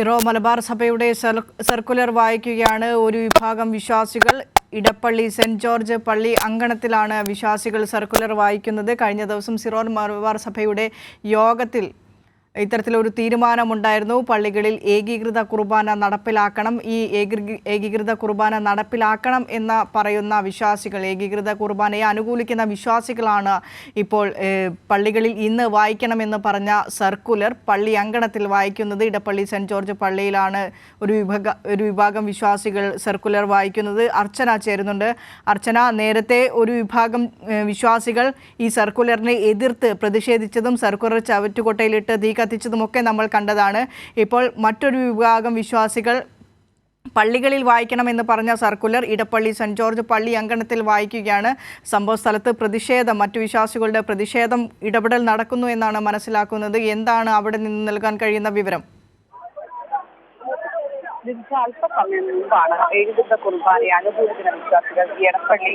Syro Malabar സഭയുടെ circular വായിക്കുകയാണ്. ഒരു വിഭാഗം വിശ്വാസികൾ ഇടപ്പള്ളി സെന്റ് ജോർജ് പള്ളി അങ്കണത്തിലാണ് വിശ്വാസികൾ സർക്കുലർ വായിക്കുന്നത്. കഴിഞ്ഞ ദിവസം സിറോ മലബാർ സഭയുടെ യോഗത്തിൽ ഇത്തരത്തിലൊരു തീരുമാനമുണ്ടായിരുന്നു. പള്ളികളിൽ ഏകീകൃത കുർബാന നടപ്പിലാക്കണം. ഈ ഏകീകൃ- ഏകീകൃത കുർബാന നടപ്പിലാക്കണം എന്ന് പറയുന്ന വിശ്വാസികൾ ഏകീകൃത കുർബാനയെ അനുകൂലിക്കുന്ന വിശ്വാസികളാണ് ഇപ്പോൾ പള്ളികളിൽ ഇന്ന് വായിക്കണമെന്ന് പറഞ്ഞ സർക്കുലർ പള്ളി അങ്കണത്തിൽ വായിക്കുന്നത് ഇടപ്പള്ളി സെന്റ് ജോർജ് പള്ളിയിലാണ് ഒരു വിഭാഗ ഒരു വിഭാഗം വിശ്വാസികൾ സർക്കുലർ വായിക്കുന്നത്. അർച്ചന ചേരുന്നുണ്ട്. അർച്ചന നേരത്തെ ഒരു വിഭാഗം വിശ്വാസികൾ ഈ സർക്കുലറിനെ എതിർത്ത് പ്രതിഷേധിച്ചതും സർക്കുലർ ചവറ്റുകൊട്ടയിലിട്ട് തീ കത്തിച്ചതുമൊക്കെ നമ്മൾ കണ്ടതാണ്. ഇപ്പോൾ മറ്റൊരു വിഭാഗം വിശ്വാസികൾ പള്ളികളിൽ വായിക്കണമെന്ന് പറഞ്ഞ സർക്കുലർ ഇടപ്പള്ളി സെന്റ് ജോർജ് പള്ളി അങ്കണത്തിൽ വായിക്കുകയാണ്. സംഭവ സ്ഥലത്ത് പ്രതിഷേധം മറ്റു വിശ്വാസികളുടെ പ്രതിഷേധം ഇടപെടൽ നടക്കുന്നു എന്നാണ് മനസ്സിലാക്കുന്നത്. എന്താണ് അവിടെ നിന്ന് നൽകാൻ കഴിയുന്ന വിവരം? ഇതിന് അല്പസമയം മുമ്പാണ് ഏകീകൃത കുർബാനയെ അനുകൂലിക്കുന്ന വിശ്വാസികൾ എടപ്പള്ളി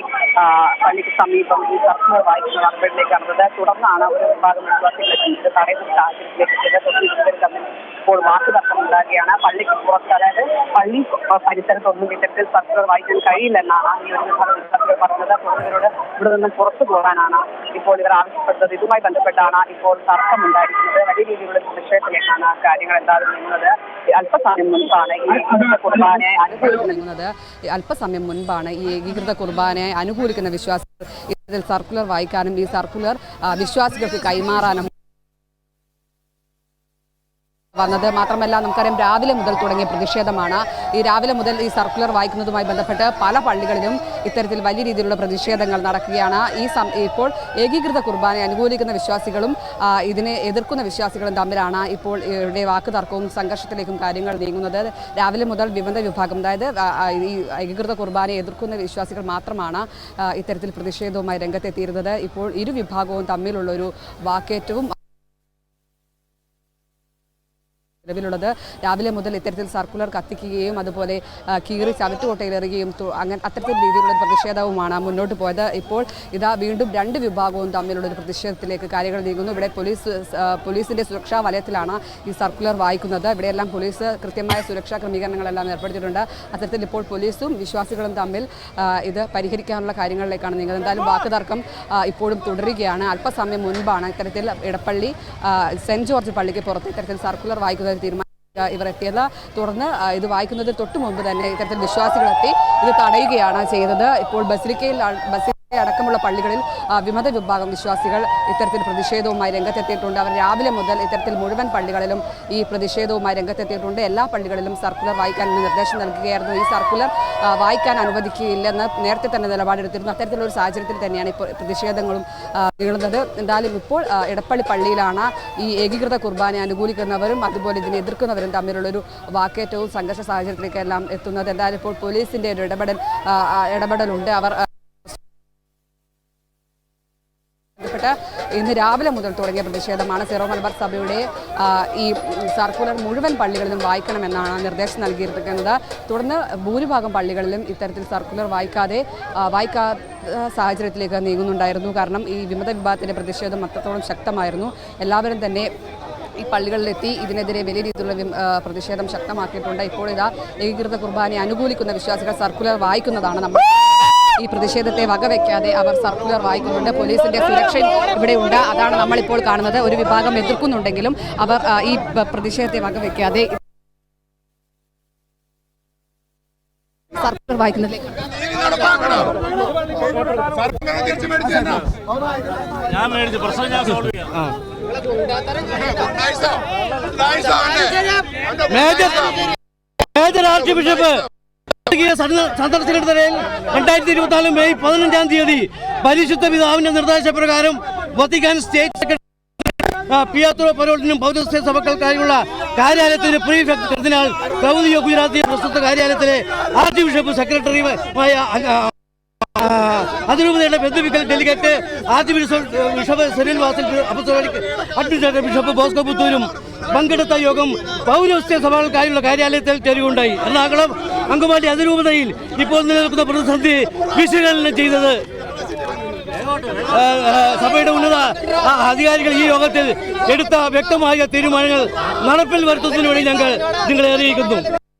പള്ളിക്ക് സമീപം ഈ സർക്കുലർ വായിക്കുന്ന നടപടിയിലേക്ക് കടന്നത്. തുടർന്നാണ് ഒരു വിഭാഗം വിശ്വാസികളെ ഇത് തടയുന്ന സാഹചര്യത്തിലേക്ക് ചില തമ്മിൽ ഇപ്പോൾ വാക്കുതർക്കം ഉണ്ടാകുകയാണ്. പള്ളിക്ക് പുറത്ത് അതായത് പള്ളി പരിസരത്തൊന്നും ഇത്തരത്തിൽ സർക്കുലർ വായിക്കാൻ കഴിയില്ലെന്നാണ് ഈ ഒരു വിഭാഗം വിശ്വാസികൾ പറഞ്ഞത്. തുടർന്നവരോട് ഇവിടെ നിന്ന് പുറത്തു പോകാനാണ് ഇപ്പോൾ ഇവർ ആവശ്യപ്പെട്ടത്. ഇതുമായി ബന്ധപ്പെട്ടാണ് ഇപ്പോൾ തർക്കമുണ്ടായിരിക്കുന്നത്. വലിയ രീതിയിലുള്ള പ്രതിഷേധത്തിലേക്കാണ് കാര്യങ്ങൾ എന്തായാലും നീങ്ങുന്നത് അല്പസമയം മുൻപാണ് ഈ കുർബാനയെ അനുകൂലിക്കുന്നത് അല്പസമയം മുൻപാണ് ഈ ഏകീകൃത കുർബാനയെ അനുകൂലിക്കുന്ന വിശ്വാസികൾ. ഇതിൽ സർക്കുലർ വായിക്കാനും ഈ സർക്കുലർ വിശ്വാസികൾക്ക് കൈമാറാനും വന്നത്. മാത്രമല്ല നമുക്കറിയാം രാവിലെ മുതൽ തുടങ്ങിയ പ്രതിഷേധമാണ്. ഈ രാവിലെ മുതൽ ഈ സർക്കുലർ വായിക്കുന്നതുമായി ബന്ധപ്പെട്ട് പല പള്ളികളിലും ഇത്തരത്തിൽ വലിയ രീതിയിലുള്ള പ്രതിഷേധങ്ങൾ നടക്കുകയാണ്. ഈ ഇപ്പോൾ ഏകീകൃത കുർബാനയെ അനുകൂലിക്കുന്ന വിശ്വാസികളും ഇതിനെ എതിർക്കുന്ന വിശ്വാസികളും തമ്മിലാണ് ഇപ്പോൾ ഇവിടെ വാക്ക് തർക്കവും സംഘർഷത്തിലേക്കും കാര്യങ്ങൾ നീങ്ങുന്നത്. രാവിലെ മുതൽ വിമത വിഭാഗം അതായത് ഈ ഏകീകൃത കുർബാനയെ എതിർക്കുന്ന വിശ്വാസികൾ മാത്രമാണ് ഇത്തരത്തിൽ പ്രതിഷേധവുമായി രംഗത്തെത്തിയിരുന്നത്. ഇപ്പോൾ ഇരു വിഭാഗവും തമ്മിലുള്ളൊരു വാക്കേറ്റവും നിലവിലുള്ളത്. രാവിലെ മുതൽ ഇത്തരത്തിൽ സർക്കുലർ കത്തിക്കുകയും അതുപോലെ കീറി ചവറ്റുകൊട്ടയിലെറിയുകയും അങ്ങനെ അത്തരത്തിൽ രീതിയിലുള്ള പ്രതിഷേധവുമാണ് മുന്നോട്ട് പോയത്. ഇപ്പോൾ ഇതാ വീണ്ടും രണ്ട് വിഭാഗവും തമ്മിലുള്ള ഒരു പ്രതിഷേധത്തിലേക്ക് കാര്യങ്ങൾ നീങ്ങുന്നു. ഇവിടെ പോലീസ് പോലീസിന്റെ സുരക്ഷാ വലയത്തിലാണ് ഈ സർക്കുലർ വായിക്കുന്നത്. ഇവിടെയെല്ലാം പോലീസ് കൃത്യമായ സുരക്ഷാ ക്രമീകരണങ്ങളെല്ലാം ഏർപ്പെടുത്തിയിട്ടുണ്ട്. അത്തരത്തിൽ ഇപ്പോൾ പോലീസും വിശ്വാസികളും തമ്മിൽ ഇത് പരിഹരിക്കാനുള്ള കാര്യങ്ങളിലേക്കാണ് നീങ്ങുന്നത്. എന്തായാലും വാക്ക് തർക്കം ഇപ്പോഴും തുടരുകയാണ്. അല്പസമയം മുൻപാണ് ഇത്തരത്തിൽ ഇടപ്പള്ളി സെന്റ് ജോർജ് പള്ളിക്ക് പുറത്ത് ഇത്തരത്തിൽ സർക്കുലർ വായിക്കുന്നതിന് തീരുമാനം ഇവർ എത്തിയത് തുടർന്ന് ഇത് വായിക്കുന്നതിന് തൊട്ട് മുമ്പ് തന്നെ ഇത്തരത്തിൽ വിശ്വാസികളെത്തി ഇത് തടയുകയാണ് ചെയ്തത്. ഇപ്പോൾ ബസിലിക്കയിൽ ബസിലിക്ക അടക്കമുള്ള പള്ളികളിൽ വിമത വിഭാഗം വിശ്വാസികൾ ഇത്തരത്തിൽ പ്രതിഷേധവുമായി രംഗത്തെത്തിയിട്ടുണ്ട്. അവർ രാവിലെ മുതൽ ഇത്തരത്തിൽ മുഴുവൻ പള്ളികളിലും ഈ പ്രതിഷേധവുമായി രംഗത്തെത്തിയിട്ടുണ്ട്. എല്ലാ പള്ളികളിലും സർക്കുലർ വായിക്കാൻ നിർദ്ദേശം നൽകുകയായിരുന്നു. ഈ സർക്കുലർ വായിക്കാൻ അനുവദിക്കുകയില്ലെന്ന് നേരത്തെ തന്നെ നിലപാടെടുത്തിരുന്നു. അത്തരത്തിലുള്ള ഒരു സാഹചര്യത്തിൽ തന്നെയാണ് ഇപ്പോൾ പ്രതിഷേധങ്ങളും നീളുന്നത്. എന്തായാലും ഇപ്പോൾ എടപ്പള്ളി പള്ളിയിലാണ് ഈ ഏകീകൃത കുർബാനെ അനുകൂലിക്കുന്നവരും അതുപോലെ ഇതിനെ എതിർക്കുന്നവരും തമ്മിലുള്ളൊരു വാക്കേറ്റവും സംഘർഷ സാഹചര്യത്തിലേക്കെല്ലാം എത്തുന്നത്. എന്തായാലും ഇപ്പോൾ പോലീസിന്റെ ഒരു ഇടപെടൽ ഇടപെടലുണ്ട്. അവർ ഇന്ന് രാവിലെ മുതൽ തുടങ്ങിയ പ്രതിഷേധമാണ് സിറോ മലബാർ സഭയുടെ ഈ സർക്കുലർ മുഴുവൻ പള്ളികളിലും വായിക്കണമെന്നാണ് നിർദ്ദേശം നൽകിയിരിക്കുന്നത്. തുടർന്ന് ഭൂരിഭാഗം പള്ളികളിലും ഇത്തരത്തിൽ സർക്കുലർ വായിക്കാതെ വായിക്കാ സാഹചര്യത്തിലേക്ക് നീങ്ങുന്നുണ്ടായിരുന്നു. കാരണം ഈ വിമത വിഭാഗത്തിന്റെ പ്രതിഷേധം അത്രത്തോളം ശക്തമായിരുന്നു. എല്ലാവരും തന്നെ ഈ പള്ളികളിലെത്തി ഇതിനെതിരെ വലിയ രീതിയിലുള്ള പ്രതിഷേധം ശക്തമാക്കിയിട്ടുണ്ട്. ഇപ്പോൾ ഇതാ ഏകീകൃത കുർബാനയെ അനുകൂലിക്കുന്ന വിശ്വാസികൾ സർക്കുലർ വായിക്കുന്നതാണ് നമ്മൾ ഈ പ്രതിഷേധത്തെ വകവെക്കാതെ അവർ സർക്കുലർ വായിക്കുന്നുണ്ട്. പോലീസിന്റെ സുരക്ഷ ഇവിടെ ഉണ്ട് അതാണ് നമ്മളിപ്പോൾ കാണുന്നത്. ഒരു വിഭാഗം എതിർക്കുന്നുണ്ടെങ്കിലും അവർ ഈ പ്രതിഷേധത്തെ വകവെക്കാതെ സർക്കുലർ വായിക്കുന്നതിലേക്ക് ഞാൻ മേടിച്ചു പ്രശ്നം ഞാൻ സോൾവ് ചെയ്യാം. Major major archbishop. സന്ദ- സന്ദർശനത്തിനിടയിൽ രണ്ടായിരത്തി ഇരുപത്തിനാല് മെയ് പതിനഞ്ചാം തീയതി പരിശുദ്ധ പിതാവിന്റെ നിർദ്ദേശപ്രകാരം വത്തിക്കാൻ സ്റ്റേറ്റ് സെക്രട്ടറി പിയാത്തുറ പരോളിനും പൗരസ്ത്യ സഭകൾക്കായുള്ള കാര്യാലയത്തിന്റെ പ്രീഫെക്ടറിനാൽ ക്ലൗദിയോ ഗുജറാത്തി പ്രസ്തുത കാര്യാലയത്തിലെ ആർച്ച് ബിഷപ്പ് സെക്രട്ടറിയുമായ അതിരൂപതയുടെ ബന്ധുവിക്കൽ ഡെലിഗേറ്റ് ആദ്യ bishop Cyril Vasil administrator bishop Bosco പുത്തൂരും പങ്കെടുത്ത യോഗം പൗരസ്ത്യ സഭകൾക്കായുള്ള കാര്യാലയത്തിൽ തെളിവുണ്ടായി എറണാകുളം അങ്കമാലി അതിരൂപതയിൽ ഇപ്പോൾ നിലനിൽക്കുന്ന പ്രതിസന്ധി വിശകലനം ചെയ്തത്. സഭയുടെ ഉന്നത അധികാരികൾ ഈ യോഗത്തിൽ എടുത്ത വ്യക്തമായ തീരുമാനങ്ങൾ നടപ്പിൽ വരുത്തുന്നതിന് വേണ്ടി ഞങ്ങൾ നിങ്ങളെ അറിയിക്കുന്നു.